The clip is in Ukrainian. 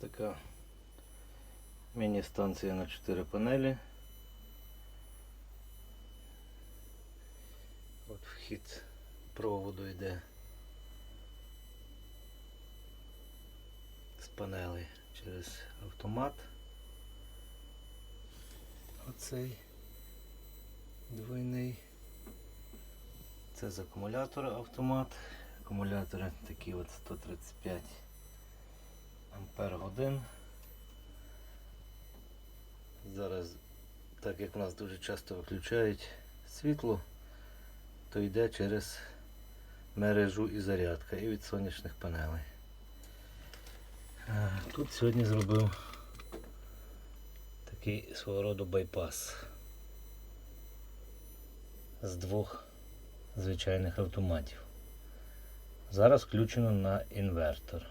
Така міні-станція на 4 панелі. От вхід проводу йде з панелей через автомат. Оцей двойний. Це з акумулятора автомат. Акумулятори такі от 135 ампер годин. Зараз, так як нас дуже часто виключають світло, то йде через мережу і зарядка і від сонячних панелей. Тут сьогодні зробив такий свого роду байпас з двох звичайних автоматів. Зараз включено на інвертор.